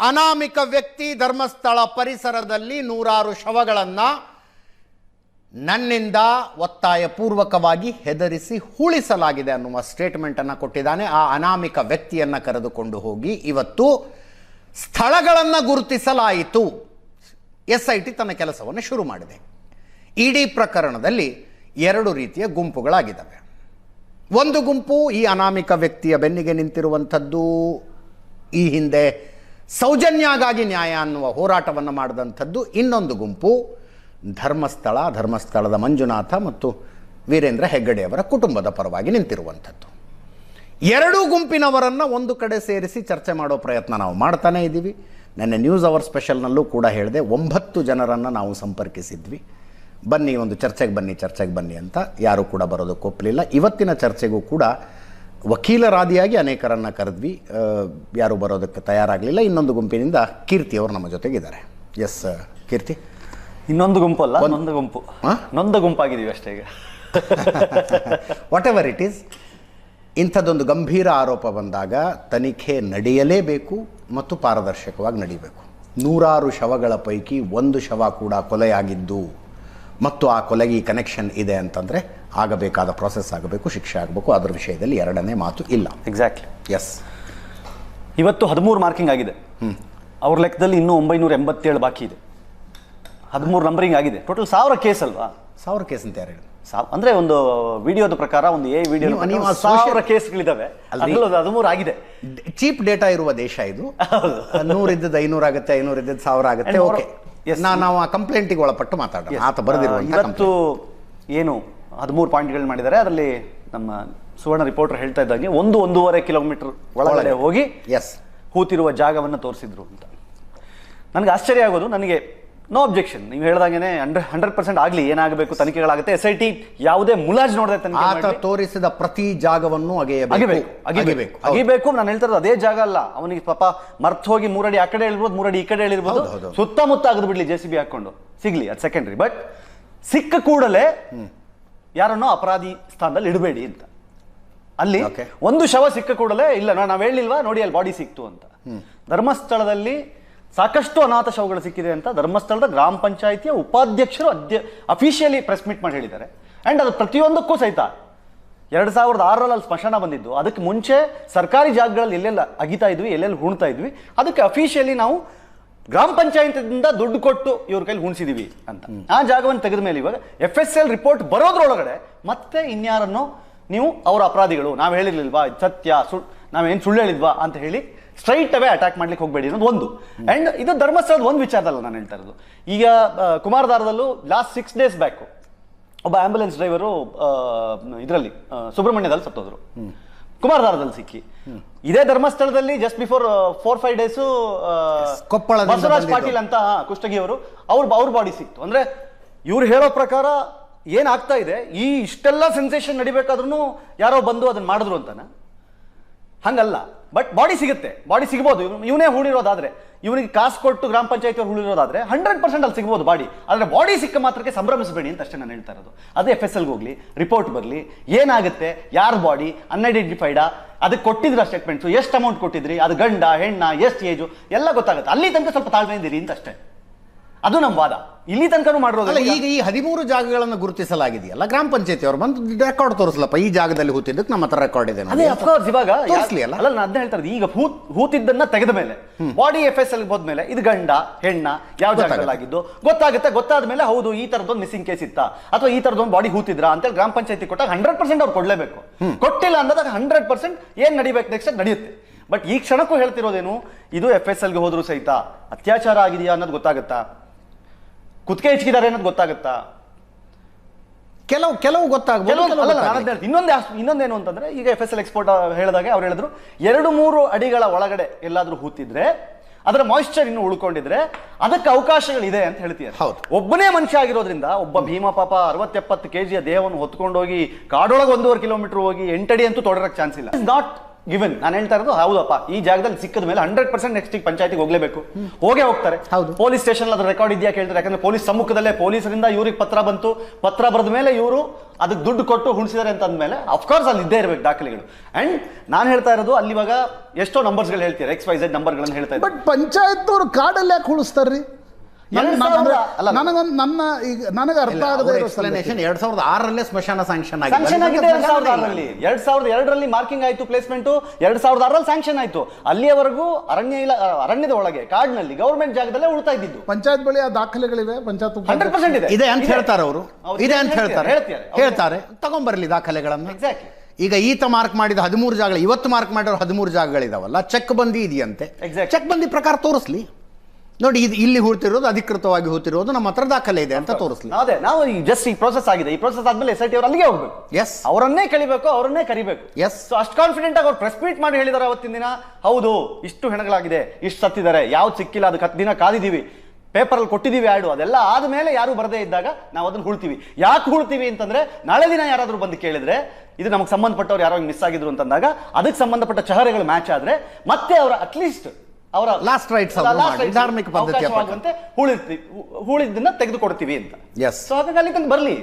ಅನಾಮಿಕ ವ್ಯಕ್ತಿ ಧರ್ಮಸ್ಥಳ ಪರಿಸರದಲ್ಲಿ ನೂರಾರು ಶವಗಳನ್ನು ನನ್ನಿಂದ ಒತ್ತಾಯಪೂರ್ವಕವಾಗಿ ಹೆದರಿಸಿ ಹೂಳಿಸಲಾಗಿದೆ ಅನ್ನುವ ಸ್ಟೇಟ್ಮೆಂಟನ್ನು ಕೊಟ್ಟಿದ್ದಾನೆ. ಆ ಅನಾಮಿಕ ವ್ಯಕ್ತಿಯನ್ನು ಕರೆದುಕೊಂಡು ಹೋಗಿ ಇವತ್ತು ಸ್ಥಳಗಳನ್ನು ಗುರುತಿಸಲಾಯಿತು. ಎಸ್ ಐ ಟಿ ತನ್ನ ಕೆಲಸವನ್ನು ಶುರು ಮಾಡಿದೆ. ಇಡೀ ಪ್ರಕರಣದಲ್ಲಿ ಎರಡು ರೀತಿಯ ಗುಂಪುಗಳಾಗಿದ್ದಾವೆ. ಒಂದು ಗುಂಪು ಈ ಅನಾಮಿಕ ವ್ಯಕ್ತಿಯ ಬೆನ್ನಿಗೆ ನಿಂತಿರುವಂಥದ್ದು. ಈ ಹಿಂದೆ ಸೌಜನ್ಯಾಗಾಗಿ ನ್ಯಾಯ ಅನ್ನುವ ಹೋರಾಟವನ್ನು ಮಾಡಿದಂಥದ್ದು ಇನ್ನೊಂದು ಗುಂಪು, ಧರ್ಮಸ್ಥಳ, ಧರ್ಮಸ್ಥಳದ ಮಂಜುನಾಥ ಮತ್ತು ವೀರೇಂದ್ರ ಹೆಗ್ಗಡೆಯವರ ಕುಟುಂಬದ ಪರವಾಗಿ ನಿಂತಿರುವಂಥದ್ದು. ಎರಡೂ ಗುಂಪಿನವರನ್ನು ಒಂದು ಕಡೆ ಸೇರಿಸಿ ಚರ್ಚೆ ಮಾಡೋ ಪ್ರಯತ್ನ ನಾವು ಮಾಡ್ತಾನೇ ಇದ್ದೀವಿ. ನೆನ್ನೆ ನ್ಯೂಸ್ ಅವರ್ ಸ್ಪೆಷಲ್ನಲ್ಲೂ ಕೂಡ ಹೇಳಿದೆ, ಒಂಬತ್ತು ಜನರನ್ನು ನಾವು ಸಂಪರ್ಕಿಸಿದ್ವಿ. ಬನ್ನಿ, ಒಂದು ಚರ್ಚೆಗೆ ಬನ್ನಿ ಚರ್ಚೆಗೆ ಬನ್ನಿ ಅಂತ ಯಾರೂ ಕೂಡ ಬರೋದಕ್ಕೆ ಒಪ್ಪಲಿಲ್ಲ. ಇವತ್ತಿನ ಚರ್ಚೆಗೂ ಕೂಡ ವಕೀಲರಾದಿಯಾಗಿ ಅನೇಕರನ್ನು ಕರೆದ್ವಿ. ಯಾರು ಬರೋದಕ್ಕೆ ತಯಾರಾಗಲಿಲ್ಲ. ಇನ್ನೊಂದು ಗುಂಪಿನಿಂದ ಕೀರ್ತಿ ಅವರು ನಮ್ಮ ಜೊತೆಗಿದ್ದಾರೆ. ಎಸ್ ಕೀರ್ತಿ? ಇನ್ನೊಂದು ಗುಂಪು ಅಲ್ಲ ನೊಂದ ಗುಂಪು? ನೊಂದ ಗುಂಪಾಗಿದ್ದೀವಿ ಅಷ್ಟೇ ಈಗ. ವಾಟ್ ಎವರ್ ಇಟ್ ಈಸ್ ಇಂಥದ್ದೊಂದು ಗಂಭೀರ ಆರೋಪ ಬಂದಾಗ ತನಿಖೆ ನಡೆಯಲೇಬೇಕು ಮತ್ತು ಪಾರದರ್ಶಕವಾಗಿ ನಡೀಬೇಕು. ನೂರಾರು ಶವಗಳ ಪೈಕಿ ಒಂದು ಶವ ಕೂಡ ಕೊಲೆಯಾಗಿದ್ದು. ಮತ್ತು ಆ ಕೊಲೆಗೆ ಈ ಕನೆಕ್ಷನ್ ಇದೆ ಅಂತಂದರೆ ಆಗಬೇಕಾದ ಪ್ರಾಸೆಸ್ ಆಗಬೇಕು ಶಿಕ್ಷೆ ಆಗಬೇಕು ಅದರ ವಿಷಯದಲ್ಲಿ ಎರಡನೇ ಮಾತು ಇಲ್ಲ. ಎಕ್ಸಾಕ್ಟ್ಲಿ ಎಸ್ ಇವತ್ತು ಹದಿಮೂರು ಮಾರ್ಕಿಂಗ್ ಆಗಿದೆ. ಅವ್ರ ಲೆಕ್ಕದಲ್ಲಿ ಇನ್ನೂ ಒಂಬೈನೂರ ಎಂಬತ್ತೇಳು ಬಾಕಿ ಇದೆ. ಹದಿಮೂರು ನಂಬರಿಂಗ್ ಆಗಿದೆ. ಟೋಟಲ್ ಸಾವಿರ ಕೇಸ್ ಅಲ್ವಾ? ಸಾವಿರ ಕೇಸ್ ಅಂತ ಯಾರು? ಸಾವ್ ಅಂದ್ರೆ ಒಂದು ವಿಡಿಯೋದ ಪ್ರಕಾರ ಒಂದು ಎ ವಿಡಿಯೋ ನೀವು- ಸಾವಿರ ಕೇಸ್ಗಳಿದಾವೆ ಹದಿಮೂರು ಆಗಿದೆ. ಚೀಪ್ ಡೇಟಾ ಇರುವ ದೇಶ ಇದು. ನೂರಿದ್ದದ್ದು ಐನೂರ ಆಗುತ್ತೆ ಐನೂರು ಇದ್ದದ್ದು ಸಾವಿರ ಆಗುತ್ತೆ ಓಕೆ ನಾವು ಆ ಕಂಪ್ಲೇಂಟಿಗೆ ಒಳಪಟ್ಟು ಮಾತಾಡೋಣ. ಆತ ಬರೆದಿರುವ ಇವತ್ತು ಏನು ಹದಿಮೂರು ಪಾಯಿಂಟ್ಗಳು ಮಾಡಿದ್ದಾರೆ. ಅದರಲ್ಲಿ ನಮ್ಮ ಸುವರ್ಣ ರಿಪೋರ್ಟರ್ ಹೇಳ್ತಾ ಇದ್ದಂಗೆ ಒಂದು ಒಂದೂವರೆ ಕಿಲೋಮೀಟರ್ ಒಳಗಡೆ ಒಳಗಡೆ. ಹೋಗಿ ಎಸ್ ಕೂತಿರುವ ಜಾಗವನ್ನು ತೋರಿಸಿದ್ರು ಅಂತ. ನನಗೆ ಆಶ್ಚರ್ಯ ಆಗೋದು ನನಗೆ ನೋ ಅಬ್ಜೆಕ್ಷನ್ ನೀವು ಹೇಳ್ದಂಗೆ ಹಂಡ್ರೆಡ್ ಹಂಡ್ರೆಡ್ ಪರ್ಸೆಂಟ್ ಆಗಲಿ ಏನಾಗಬೇಕು ತನಿಖೆಗಳಾಗುತ್ತೆ. ಎಸ್ ಐ ಟಿ ಯಾವುದೇ ಮುಲಾಜ್ ನೋಡದೆ ತನಿಖೆ. ತೋರಿಸಿದ ಪ್ರತಿ ಜಾಗವನ್ನು ಅಗೆಯಬೇಕು. ಅಗಿಬೇಕು ಅಗಿಬೇಕು. ನಾನು ಹೇಳ್ತಾ ಇರೋದು ಅದೇ ಜಾಗ ಅಲ್ಲ. ಅವನಿಗೆ ಪಾಪ ಮರ್ತ್ ಹೋಗಿ ಮೂರಡಿ ಆ ಕಡೆ ಹೇಳಿರ್ಬೋದು ಮೂರಡಿ ಈ ಕಡೆ ಹೇಳಿರ್ಬೋದು. ಸುತ್ತಮುತ್ತ ಆಗದ್ ಬಿಡ್ಲಿ ಜೆ ಸಿ ಬಿ ಹಾಕೊಂಡು. ಸಿಗ್ಲಿ ಅದು ಸೆಕೆಂಡ್ರಿ ಬಟ್ ಸಿಕ್ಕ ಕೂಡಲೇ ಯಾರನ್ನೋ ಅಪರಾಧಿ ಸ್ಥಾನದಲ್ಲಿ ಇಡಬೇಡಿ ಅಂತ. ಅಲ್ಲಿ. ಒಂದು ಶವ ಸಿಕ್ಕ ಕೂಡಲೇ ಇಲ್ಲ ನಾವ್ ಹೇಳಿಲ್ವಾ ನೋಡಿ ಅಲ್ಲಿ ಬಾಡಿ ಸಿಕ್ತು ಅಂತ. ಧರ್ಮಸ್ಥಳದಲ್ಲಿ ಸಾಕಷ್ಟು ಅನಾಥ ಶವಗಳು ಸಿಕ್ಕಿದೆ ಅಂತ ಧರ್ಮಸ್ಥಳದ ಗ್ರಾಮ ಪಂಚಾಯಿತಿಯ ಉಪಾಧ್ಯಕ್ಷರು ಅಧ್ಯ ಅಫಿಷಿಯಲಿ ಪ್ರೆಸ್ ಮೀಟ್ ಮಾಡಿ ಹೇಳಿದ್ದಾರೆ. ಆ್ಯಂಡ್ ಅದು ಪ್ರತಿಯೊಂದಕ್ಕೂ ಸಹಿತ ಎರಡು ಸಾವಿರದ ಆರರಲ್ಲಿ ಅಲ್ಲಿ ಸ್ಮಶಾನ ಬಂದಿದ್ದು ಅದಕ್ಕೆ ಮುಂಚೆ ಸರ್ಕಾರಿ ಜಾಗಗಳಲ್ಲಿ ಎಲ್ಲೆಲ್ಲ ಅಗಿತಾ ಇದ್ವಿ ಎಲ್ಲೆಲ್ಲಿ ಹುಣ್ತಾ ಇದ್ವಿ ಅದಕ್ಕೆ ಅಫಿಷಿಯಲಿ ನಾವು ಗ್ರಾಮ ಪಂಚಾಯತಿಯಿಂದ ದುಡ್ಡು ಕೊಟ್ಟು ಇವ್ರ ಕೈಲಿ ಹುಣ್ಸಿದೀವಿ ಅಂತ. ಆ ಜಾಗವನ್ನು ತೆಗೆದ ಮೇಲೆ ಇವಾಗ ಎಫ್ ಎಸ್ ಎಲ್ ರಿಪೋರ್ಟ್ ಬರೋದ್ರೊಳಗಡೆ ಮತ್ತೆ ಇನ್ಯಾರನ್ನು ನೀವು ಅವರ ಅಪರಾಧಿಗಳು ನಾವು ಹೇಳಿರ್ಲಿಲ್ವಾ ಸತ್ಯ ಸುಳ್ ನಾವೇನು ಸುಳ್ಳು ಹೇಳಿದ್ವಾ ಅಂತ ಹೇಳಿ ಸ್ಟ್ರೈಟ್ ಅವೇ ಅಟ್ಯಾಕ್ ಮಾಡ್ಲಿಕ್ಕೆ ಹೋಗಬೇಡಿ ಅನ್ನೋದು ಒಂದು. ಅಂಡ್ ಇದು ಧರ್ಮಸ್ಥಳದ ಒಂದು ವಿಚಾರದಲ್ಲ ನಾನು ಹೇಳ್ತಾ ಇರೋದು. ಈಗ ಕುಮಾರಧಾರದಲ್ಲೂ ಲಾಸ್ಟ್ ಸಿಕ್ಸ್ ಡೇಸ್ ಬ್ಯಾಕು ಒಬ್ಬ ಆಂಬ್ಯುಲೆನ್ಸ್ ಡ್ರೈವರು ಇದರಲ್ಲಿ ಸುಬ್ರಹ್ಮಣ್ಯದಲ್ಲಿ ಸತ್ತೋದ್ರು. ಕುಮಾರಧಾರದಲ್ಲಿ ಸಿಕ್ಕಿ. ಇದೇ ಧರ್ಮಸ್ಥಳದಲ್ಲಿ just before four five days Koppal Basavaraj. Patil ಅಂತ ಕುಷ್ಟಗಿ ಅವರು ಅವ್ರ ಅವ್ರ ಬಾಡಿ ಸಿಕ್ತು. ಅಂದ್ರೆ ಇವ್ರು ಹೇಳೋ ಪ್ರಕಾರ ಏನಾಗ್ತಾ ಇದೆ ಈ ಇಷ್ಟೆಲ್ಲ ಸೆನ್ಸೇಷನ್ ನಡಿಬೇಕಾದ್ರೂ ಯಾರೋ ಬಂದು ಅದನ್ನ ಮಾಡಿದ್ರು ಅಂತಾನ. ಹಂಗಲ್ಲ. ಬಟ್ ಬಾಡಿ ಸಿಗುತ್ತೆ. ಬಾಡಿ ಸಿಗ್ಬೋದು. ಇವನೇ ಹೂಳಿರೋದಾದ್ರೆ, ಇವನಿಗೆ ಕಾಸು ಕೊಟ್ಟು ಗ್ರಾಮ ಪಂಚಾಯತಿ ಅವ್ರು ಹೂಡಿರೋದಾದ್ರೆ ಹಂಡ್ರೆಡ್ ಪರ್ಸೆಂಟ್ ಅಲ್ಲಿ ಸಿಗ್ಬೋದು ಬಾಡಿ ಆದರೆ ಬಾಡಿ ಸಿಕ್ಕ ಮಾತ್ರಕ್ಕೆ ಸಂಭ್ರಮಿಸಬೇಡಿ ಅಂತ ಅಷ್ಟೇ ನಾನು ಹೇಳ್ತಾ ಇರೋದು. ಅದೇ ಎಫ್ ಎಸ್ ಎಲ್ಗೆ ಹೋಗ್ಲಿ ರಿಪೋರ್ಟ್ ಬರಲಿ, ಏನಾಗುತ್ತೆ, ಯಾರ ಬಾಡಿ ಅನ್ಐಡೆಂಟಿಫೈಡಾ ಅದಕ್ಕೆ ಕೊಟ್ಟಿದ್ರ ಸ್ಟೇಟ್ಮೆಂಟ್ಸು ಎಷ್ಟು ಅಮೌಂಟ್ ಕೊಟ್ಟಿದ್ರಿ, ಅದು ಗಂಡ, ಹೆಣ್ಣ, ಎಷ್ಟು ಏಜು ಎಲ್ಲ ಗೊತ್ತಾಗುತ್ತೆ. ಅಲ್ಲಿ ತನಕ ಸ್ವಲ್ಪ ತಾಳ್ಮೆಯಿಂದಿರಿ ಅಂತ ಅಷ್ಟೇ. ಅದು ನಮ್ಮ ವಾದ. ಇಲ್ಲಿ ತನಕನು ಮಾಡಿರೋದಲ್ಲ ಮಾಡಿರೋದು ಈಗ ಈ ಹದಿಮೂರು ಜಾಗಗಳನ್ನು ಗುರುತಿಸಲಾಗಿದೆಯಲ್ಲ ಗ್ರಾಮ ಪಂಚಾಯತಿ ಅವರು ಬಂದು ರೆಕಾರ್ಡ್ ತೋರಿಸಲಪ್ಪ ಈ ಜಾಗದಲ್ಲಿ ಹೂತಿದ್ದಕ್ಕೆ ನಮ್ಮ ಹತ್ರ ರೆಕಾರ್ಡ್ ಇದೆ ಅದೇ. ಅಫ್ಕೋರ್ಸ್ ಇವಾಗ ಯಾ- ಅಲ್ಲ ಅಲ್ಲ ನಾನು ಹೇಳ್ತಾ ಈಗ ಹೂ ಹೂತಿದ್ದನ್ನ ತೆಗೆದ ಮೇಲೆ ಬಾಡಿ ಎಫ್ ಎಸ್ ಎಲ್ ಹೋದ್ಮೇಲೆ ಇದು ಗಂಡ ಹೆಣ್ಣ ಯಾವ ಜಾಗದಲ್ಲಿ ಆಗಿದ್ದು ಗೊತ್ತಾಗುತ್ತೆ ಗೊತ್ತಾದ ಮೇಲೆ ಹೌದು ಈ ತರದೊಂದು ಮಿಸ್ಸಿಂಗ್ ಕೇಸ್ ಇತ್ತಾ? ಅಥವಾ ಈ ತರದೊಂದು ಬಾಡಿ ಹೂತಿದ್ರ ಅಂತೇಳಿ ಗ್ರಾಮ ಪಂಚಾಯತಿ ಕೊಟ್ಟಾಗ ಹಂಡ್ರೆಡ್ ಪರ್ಸೆಂಟ್ ಅವ್ರು ಕೊಡ್ಲೇಬೇಕು. ಕೊಟ್ಟಿಲ್ಲ ಅಂದಾಗ ಹಂಡ್ರೆಡ್ ಪರ್ಸೆಂಟ್ ಏನ್ ನಡಿಬೇಕು ನೆಕ್ಸ್ಟ್ ನಡೆಯುತ್ತೆ. ಬಟ್ ಈ ಕ್ಷಣಕ್ಕೂ ಹೇಳ್ತಿರೋದೇನು ಇದು ಎಫ್ ಎಸ್ ಎಲ್ಗೆ ಹೋದ್ರು ಸಹಿತ ಅತ್ಯಾಚಾರ ಆಗಿದೆಯಾ ಅನ್ನೋದು ಗೊತ್ತಾಗುತ್ತಾ? ಕುತ್ತಿಗೆ ಹೆಚ್ಚಿದ್ದಾರೆ ಅನ್ನೋದು ಗೊತ್ತಾಗುತ್ತಾ? ಕೆಲವು ಕೆಲವು ಗೊತ್ತಾಗಬಹುದು ಇನ್ನೊಂದೇ ಇನ್ನೊಂದೇನು ಅಂತಂದ್ರೆ ಈಗ ಎಫ್ ಎಸ್ ಎಲ್ ಎಕ್ಸ್ಪೋರ್ಟ್ ಹೇಳಿದಾಗ ಅವ್ರು ಹೇಳಿದ್ರು ಎರಡು ಮೂರು ಅಡಿಗಳ ಒಳಗಡೆ ಎಲ್ಲಾದ್ರೂ ಹೂತಿದ್ರೆ ಅದರ ಮಾಯಿಶ್ಚರ್ ಇನ್ನು ಉಳ್ಕೊಂಡಿದ್ರೆ ಅದಕ್ಕೆ ಅವಕಾಶಗಳಿದೆ ಅಂತ ಹೇಳ್ತೀಯ. ಹೌದು. ಒಬ್ಬನೇ ಮನುಷ್ಯ ಆಗಿರೋದ್ರಿಂದ ಒಬ್ಬ ಭೀಮ ಪಾಪ ಅರವತ್ತೆಪ್ಪತ್ತು ಕೆಜಿಯ ದೇಹವನ್ನು ಹೊತ್ಕೊಂಡೋಗಿ ಕಾಡೊಳಗೆ ಒಂದೂವರೆ ಕಿಲೋಮೀಟರ್ ಹೋಗಿ ಎಂಟಡಿ ಅಂತೂ ತೊಡರಕ್ಕೆ ಚಾನ್ಸ್ ಇಲ್ಲ. ನಾಟ್ ಗಿವನ್ ನಾನು ಹೇಳ್ತಾ ಇರೋದು ಹೌದಪ್ಪ ಈ ಜಾಗದಲ್ಲಿ ಸಿಕ್ಕದ ಮೇಲೆ ಹಂಡ್ರೆಡ್ ಪರ್ಸೆಂಟ್ ನೆಕ್ಸ್ಟ್ ಪಂಚಾಯತಿಗೆ ಹೋಗಲೇಬೇಕು. ಹೋಗೇ ಹೋಗ್ತಾರೆ. ಹೌದು. ಪೊಲೀಸ್ ಸ್ಟೇಷನ್ ಅದ್ರ ರೆಕಾರ್ಡ್ ಇದೆಯಾ ಕೇಳ್ತಾರೆ. ಯಾಕಂದ್ರೆ ಪೊಲೀಸ್ ಸಮ್ಮುಖದಲ್ಲೇ ಪೊಲೀಸರಿಂದ ಇವ್ರಿಗೆ ಪತ್ರ ಬಂತು. ಪತ್ರ ಬರೆದ ಮೇಲೆ ಇವರು ಅದಕ್ಕೆ ದುಡ್ಡು ಕೊಟ್ಟು ಹುಣ್ಸಿದ್ದಾರೆ ಅಂತ ಅಂದಮೇಲೆ ಅಫ್ಕೋರ್ಸ್ ಅಲ್ಲಿ ಇದ್ದೇ ಇರಬೇಕು ದಾಖಲೆಗಳು. ಅಂಡ್ ನಾನು ಹೇಳ್ತಾ ಇರೋದು ಅಲ್ಲಿ ಇವಾಗ ಎಷ್ಟೋ ನಂಬರ್ಸ್ಗಳು ಹೇಳ್ತೀರಾ ಎಕ್ಸ್ ವೈ ಝೆಡ್ ನಂಬರ್ಗಳನ್ನು ಹೇಳ್ತಾ ಇದ್ದಾರೆ ಬಟ್ ಪಂಚಾಯತ್ನವ್ರು ಕಾಡಲ್ಲಿ ಯಾಕೆ ಉಳಿಸ್ತಾರ್ರಿ. ನನಗೊಂದು ನನ್ನ ಈಗ ನನಗೆ ಅರ್ಥ ಆಗದೆ ಇರೋ ಎಕ್ಸ್ಪ್ಲನೇಷನ್ ಎರಡ್ ಸಾವಿರದ ಆರರಲ್ಲೇ ಸ್ಮಶಾನ ಸ್ಯಾಂಕ್ಷನ್ ಆಗಿದೆ. ಎರಡ್ ಸಾವಿರದ ಆಗಿದೆ ಆರರಲ್ಲಿ. ಎರಡ್ ಸಾವಿರದ ಎರಡರಲ್ಲಿ ಮಾರ್ಕಿಂಗ್ ಆಯ್ತು ಪ್ಲೇಸ್ಮೆಂಟ್ ಎರಡ್ ಸಾವಿರದ ಆರಲ್ಲಿ ಸ್ಯಾಂಕ್ಷನ್ ಆಯ್ತು. ಅಲ್ಲಿಯವರೆಗೂ ಅರಣ್ಯ ಇಲ್ಲ ಅರಣ್ಯದ ಒಳಗೆ ಕಾಡಿನಲ್ಲಿ ಗೌರ್ಮೆಂಟ್ ಜಾಗದಲ್ಲೇ ಉಳ್ತಾ ಇದ್ದಿದ್ದು. ಪಂಚಾಯತ್ ಬಳಿ ಆ ದಾಖಲೆಗಳಿವೆ ಪಂಚಾಯತ್ ಹಂಡ್ರೆಡ್ ಪರ್ಸೆಂಟ್ ಇದೆ. ಇದೆ ಅಂತ ಹೇಳ್ತಾರೆ ಅವರು. ಇದೆ ಅಂತ ಹೇಳ್ತಾರೆ, ಹೇಳ್ತಾರೆ. ತಗೊಂಬರಲಿ ದಾಖಲೆಗಳನ್ನು ತಗೊಂಬರ್ಲಿ ದಾಖಲೆಗಳನ್ನ. ಎಕ್ಸಾಕ್ಟ್ಲಿ ಈಗ ಈತ ಮಾರ್ಕ್ ಮಾಡಿದ ಹದಿಮೂರು ಜಾಗಗಳು ಇವತ್ತು ಮಾರ್ಕ್ ಮಾಡಿರೋ ಹದಿಮೂರು ಜಾಗಗಳಿದಾವಲ್ಲ ಚೆಕ್ ಬಂದಿ ಇದೆಯಂತೆ. ಚೆಕ್ ಬಂದಿ ಪ್ರಕಾರ ತೋರಿಸ್ಲಿ. ನೋಡಿ ಇದು ಇಲ್ಲಿ ಹೂಳ್ತಿರೋದು ಅಧಿಕೃತವಾಗಿ ಹೂತಿರೋದು ನಮ್ಮ ಹತ್ರ ದಾಖಲೆ ಇದೆ ಅಂತ ತೋರಿಸ್ಲಿ. ಅದೇ ನಾವು ಈ ಜಸ್ಟ್ ಈ ಪ್ರೋಸೆಸ್ ಆಗಿದೆ. ಈ ಪ್ರೋಸೆಸ್ ಆದ್ಮೇಲೆ ಎಸ್ ಐ ಟಿ ಅವ್ರು ಅಲ್ಲಿಗೆ ಹೋಗ್ಬೇಕು. ಎಸ್ ಅವರನ್ನೇ ಕಳಿಬೇಕು ಅವರನ್ನೇ ಕರಿಬೇಕು. ಎಸ್ ಸೊ ಅಷ್ಟು ಕಾನ್ಫಿಡೆಂಟ್ ಆಗಿ ಅವ್ರು ಪ್ರೆಸ್ ಮೀಟ್ ಮಾಡಿ ಹೇಳಿದಾರೆ ಅವತ್ತಿನ ದಿನ. ಹೌದು ಇಷ್ಟು ಹೆಣಗಳಾಗಿದೆ ಇಷ್ಟು ಸತ್ತಿದ್ದಾರೆ ಯಾವ್ದು ಸಿಕ್ಕಿಲ್ಲ ಅದಕ್ಕೆ ಹತ್ತು ದಿನ ಕಾದಿದ್ದೀವಿ ಪೇಪರ್ ಅಲ್ಲಿ ಕೊಟ್ಟಿದ್ದೀವಿ ಆಡು ಅದೆಲ್ಲ ಆದ್ಮೇಲೆ ಯಾರು ಬರದೇ ಇದ್ದಾಗ ನಾವು ಅದನ್ನ ಹುಳ್ತೀವಿ ಯಾಕೆ ಹುಳ್ತೀವಿ ಅಂತಂದ್ರೆ ನಾಳೆ ದಿನ ಯಾರಾದರೂ ಬಂದು ಕೇಳಿದ್ರೆ ಇದು ನಮಗೆ ಸಂಬಂಧಪಟ್ಟವ್ರು ಯಾರೋ ಮಿಸ್ ಆಗಿದ್ರು ಅಂತಂದಾಗ ಅದಕ್ಕೆ ಸಂಬಂಧಪಟ್ಟ ಚಹರೆಗಳು ಮ್ಯಾಚ್ ಆದ್ರೆ ಮತ್ತೆ ಅವರ ಅಟ್ಲೀಸ್ಟ್ ಅವರ ಲಾಸ್ಟ್ ರೈಟ್ ಅವ್ರು Last ಮಾಡಿ, rites ಧಾರ್ಮಿಕ ಪದ್ಧತಿ ಪ್ರಕಾರ. ಅವಕಾಶವಾಗುವಂತೆ ಹೂಳಿರ್ತೀವಿ ಹೂಳಿದ್ದನ್ನ ತೆಗೆದುಕೊಡ್ತೀವಿ ಅಂತ. ಎಸ್ ಸೊ ಹಾಗಾಗಿ ಅಲ್ಲಿ ಬರಲಿ.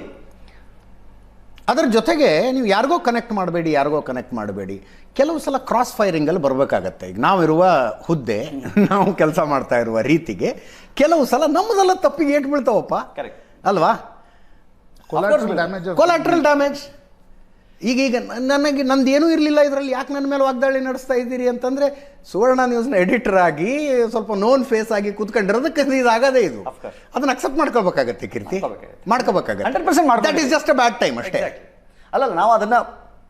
ಅದರ ಜೊತೆಗೆ ನೀವು ಯಾರಿಗೋ ಕನೆಕ್ಟ್ ಮಾಡಬೇಡಿ ಯಾರಿಗೋ ಕನೆಕ್ಟ್ ಮಾಡಬೇಡಿ. ಕೆಲವು ಸಲ ಕ್ರಾಸ್ ಫೈರಿಂಗಲ್ಲಿ ಬರಬೇಕಾಗತ್ತೆ. ಈಗ ನಾವಿರುವ ಹುದ್ದೆ ನಾವು ಕೆಲಸ ಮಾಡ್ತಾ ಇರುವ ರೀತಿಗೆ ಕೆಲವು ಸಲ ನಮ್ಮದೆಲ್ಲ ತಪ್ಪಿಗೆ ಏಟ್ ಬೀಳ್ತಾವಪ್ಪ. Correct. ಅಲ್ವಾ? ಕೊಲಾಟ್ರಲ್ ಡ್ಯಾಮೇಜ್ ಈಗ ಈಗ ನನಗೆ ನಂದು ಏನೂ ಇರಲಿಲ್ಲ ಇದರಲ್ಲಿ. ಯಾಕೆ ನನ್ನ ಮೇಲೆ ವಾಗ್ದಾಳಿ ನಡೆಸ್ತಾ ಇದ್ದೀರಿ ಅಂತಂದರೆ ಸುವರ್ಣ ನ್ಯೂಸ್ನ ಎಡಿಟರ್ ಆಗಿ ಸ್ವಲ್ಪ ನೋನ್ ಫೇಸ್ ಆಗಿ ಕೂತ್ಕೊಂಡಿರೋದಕ್ಕೆ ಇದು. ಆಗದೇ ಇದು ಅದನ್ನು ಅಕ್ಸೆಪ್ಟ್ ಮಾಡ್ಕೋಬೇಕಾಗತ್ತೆ ಕೀರ್ತಿ. ಮಾಡ್ಕೋಬೇಕಾಗತ್ತೆ. 100% ಮಾಡ್ಕೋಬೇಕು. That is just a bad time ಅಷ್ಟೇ. ಅಲ್ಲ ಅಲ್ಲಲ್ಲ ನಾವು ಅದನ್ನು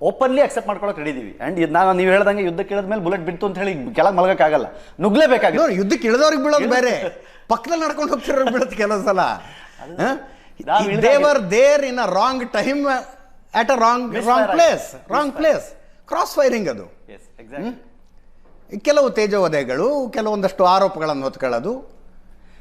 ಓಪನ್ಲಿ ಅಕ್ಸೆಪ್ಟ್ ಮಾಡ್ಕೊಳಕ್ಕೆ ರೆಡಿದೀವಿ ಆ್ಯಂಡ್ ಅಂಡ್ ನಾನು ನೀವು ಹೇಳ್ದಂಗೆ ಯುದ್ಧ ಕೇಳಿದ ಮೇಲೆ ಬುಲೆಟ್ ಬಿಡ್ತು ಅಂತ ಹೇಳಿ ಕೆಳಗೆ ಮಲಗಕ್ಕಾಗಲ್ಲ. ನುಗ್ಲೇಬೇಕಾಗಿ ನೋಡಿ ಯುದ್ಧಕ್ಕೆ ಇಳಿದವ್ರಿಗೆ ಬೀಳೋದು ಬೇರೆ. ಪಕ್ಕದಲ್ಲಿ ನಡ್ಕೊಂಡು ಹೋಗ್ತಿರೋ ಬೀಳುತ್ತೆ ಕೆಲವು ಸಲ. They were there in a wrong time at a wrong wrong. Place wrong. Place cross firing ಅದು. ಕೆಲವು ತೇಜೋವಧೆಗಳು ಕೆಲವೊಂದಷ್ಟು ಆರೋಪಗಳನ್ನು ಹೊತ್ಕೊಳ್ಳೋದು.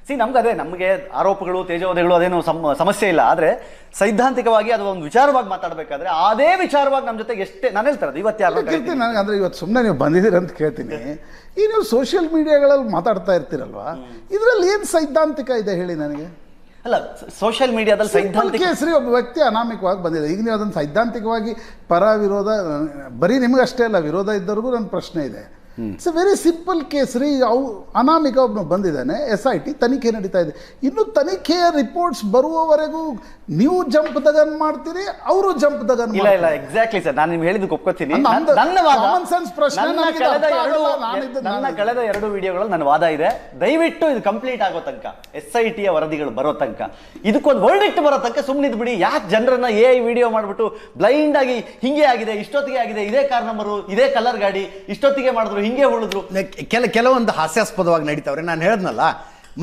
ಸಿ ನಮ್ಗೆ ಅದೇ ನಮಗೆ ಆರೋಪಗಳು ತೇಜೋವಧೆಗಳು ಅದೇನು ಸಮ- ಸಮಸ್ಯೆ ಇಲ್ಲ. ಆದರೆ ಸೈದ್ಧಾಂತಿಕವಾಗಿ ಅದು ಒಂದು ವಿಚಾರವಾಗಿ ಮಾತಾಡಬೇಕಾದ್ರೆ ಅದೇ ವಿಚಾರವಾಗಿ ನಮ್ಮ ಜೊತೆಗೆ ಎಷ್ಟೇ ನಾನು ಹೇಳ್ತಾರೆ ಇವತ್ತು ಯಾರು ಕೇಳ್ತೀನಿ ನನಗೆ ಅಂದರೆ ಇವತ್ತು ಸುಮ್ಮನೆ ನೀವು ಬಂದಿದ್ದೀರಿ ಅಂತ ಕೇಳ್ತೀನಿ. ಈ ನೀವು ಸೋಷಿಯಲ್ ಮೀಡಿಯಾಗಳಲ್ಲಿ ಮಾತಾಡ್ತಾ ಇರ್ತೀರಲ್ವಾ? ಇದರಲ್ಲಿ ಏನು ಸೈದ್ಧಾಂತಿಕ ಇದೆ ಹೇಳಿ ನನಗೆ? ಅಲ್ಲ ಸೋಷಿಯಲ್ ಮೀಡಿಯಾದಲ್ಲಿ ಸೈದ್ಧಾಂತಿಕ ಹೆಸರಿ ಒಬ್ಬ ವ್ಯಕ್ತಿ ಅನಾಮಿಕವಾಗಿ ಬಂದಿದೆ. ಈಗ ನೀವು ಅದನ್ನು ಸೈದ್ಧಾಂತಿಕವಾಗಿ ಪರ ವಿರೋಧ ಬರೀ ನಿಮಗಷ್ಟೇ ಅಲ್ಲ ವಿರೋಧ ಇದ್ದವ್ರಿಗೂ ನನ್ನ ಪ್ರಶ್ನೆ ಇದೆ. It's a very simple case ರೀ ಅವು ಅನಾಮಿಕ ಒಬ್ಬನು ಬಂದಿದ್ದಾನೆ ಎಸ್ ಐ ಟಿ ತನಿಖೆ ನಡೀತಾ ಇದೆ. ಇನ್ನು ತನಿಖೆಯ ರಿಪೋರ್ಟ್ಸ್ ಬರುವವರೆಗೂ ನೀವು ಜಂಪ್ ತಗನ್ ಮಾಡ್ತೀರಿ ಅವರು ಜಂಪ್ ದಗನ್ ಇಲ್ಲ ಇಲ್ಲ ಎಕ್ಸಾಕ್ಟ್ಲಿ ಸರ್ ನಾನು ನಿಮ್ಗೆ ಹೇಳಿದ್ದಕ್ಕೆ ಒಪ್ಕೋತೀನಿ. common sense ಪ್ರಶ್ನೆ ನನ್ನ ಕಳೆದ ಎರಡು ವಿಡಿಯೋಗಳಲ್ಲಿ ನನ್ನ ವಾದ ಇದೆ. ದಯವಿಟ್ಟು ಇದು ಕಂಪ್ಲೀಟ್ ಆಗೋ ತನಕ ಎಸ್ ಐ ಟಿಯ ವರದಿಗಳು ಬರೋ ತನಕ. ಇದಕ್ಕೊಂದು ವರ್ಡಿಕ್ಟ್ ಬರೋ ತನಕ ಸುಮ್ಮನೆ ಬಿಡಿ. ಯಾಕೆ ಜನರನ್ನ ಎ ವಿಡಿಯೋ ಮಾಡ್ಬಿಟ್ಟು ಬ್ಲೈಂಡ್ ಆಗಿ ಹಿಂಗೆ ಆಗಿದೆ ಇಷ್ಟೊತ್ತಿಗೆ ಆಗಿದೆ ಇದೇ ಕಾರ್ ನಂಬರು ಇದೇ ಕಲರ್ ಗಾಡಿ ಇಷ್ಟೊತ್ತಿಗೆ ಮಾಡಿದ್ರು ಹಿಂಗೆ ಉಳಿದ್ರು. ಕೆಲ ಕೆಲವೊಂದು ಹಾಸ್ಯಾಸ್ಪದವಾಗಿ ನಡೀತಾವ್ರೆ. ನಾನು ಹೇಳದ್ನಲ್ಲ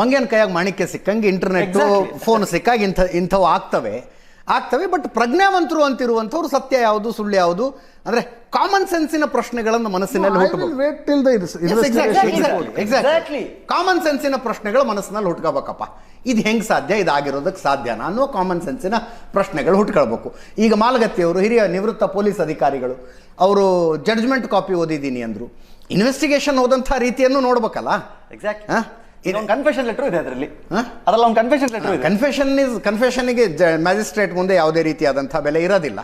ಮಂಗೇನ್ ಕೈಯಾಗ ಮಾಣಿಕ್ಯ ಸಿಕ್ಕಂಗೆ ಇಂಟರ್ನೆಟ್ ಫೋನ್ ಸಿಕ್ಕಾಗ ಇಂಥ ಇಂಥವು ಆಗ್ತವೆ. ಆಗ್ತವೆ ಬಟ್ ಪ್ರಜ್ಞಾವಂತರು ಅಂತಿರುವಂಥವ್ರು ಸತ್ಯ ಯಾವುದು ಸುಳ್ಳು ಯಾವುದು ಅಂದ್ರೆ ಕಾಮನ್ ಸೆನ್ಸಿನ ಪ್ರಶ್ನೆಗಳನ್ನು ಮನಸ್ಸಿನಲ್ಲಿ. ಕಾಮನ್ ಸೆನ್ಸಿನ ಪ್ರಶ್ನೆಗಳು ಮನಸ್ಸಿನಲ್ಲಿ ಹುಟ್ಕೋಬೇಕಪ್ಪ. ಇದು ಹೆಂಗ್ ಸಾಧ್ಯ? ಇದಾಗಿರೋದಕ್ಕೆ ಸಾಧ್ಯನಾ ಅನ್ನೋ ಕಾಮನ್ ಸೆನ್ಸಿನ ಪ್ರಶ್ನೆಗಳು ಹುಟ್ಕೊಳ್ಬೇಕು. ಈಗ ಮಾಲಗತ್ತಿಯವರು ಹಿರಿಯ ನಿವೃತ್ತ ಪೊಲೀಸ್ ಅಧಿಕಾರಿಗಳು ಅವರು ಜಡ್ಜ್ಮೆಂಟ್ ಕಾಪಿ ಓದಿದ್ದೀನಿ ಅಂದ್ರು. ಇನ್ವೆಸ್ಟಿಗೇಷನ್ ಹೋದಂಥ ರೀತಿಯನ್ನು ನೋಡ್ಬೇಕಲ್ಲ? ಎಕ್ಸಾಕ್ಟ್ ಹಾ? ಕನ್ಫೆಷನ್ ಲೆಟರ್ ಇದೆ ಅದರಲ್ಲಿ. ಅದಲ್ಲ ಅದರಲ್ಲಿ ಒಂದು ಕನ್ಫೆಷನ್ ಲೆಟರ್ ಕನ್ಫೆಷನ್ ಇಸ್ ಕನ್ಫೆಷನ್ಗೆ ಮ್ಯಾಜಿಸ್ಟ್ರೇಟ್ ಮುಂದೆ ಯಾವುದೇ ರೀತಿಯಾದಂಥ ಬೆಲೆ ಇರೋದಿಲ್ಲ.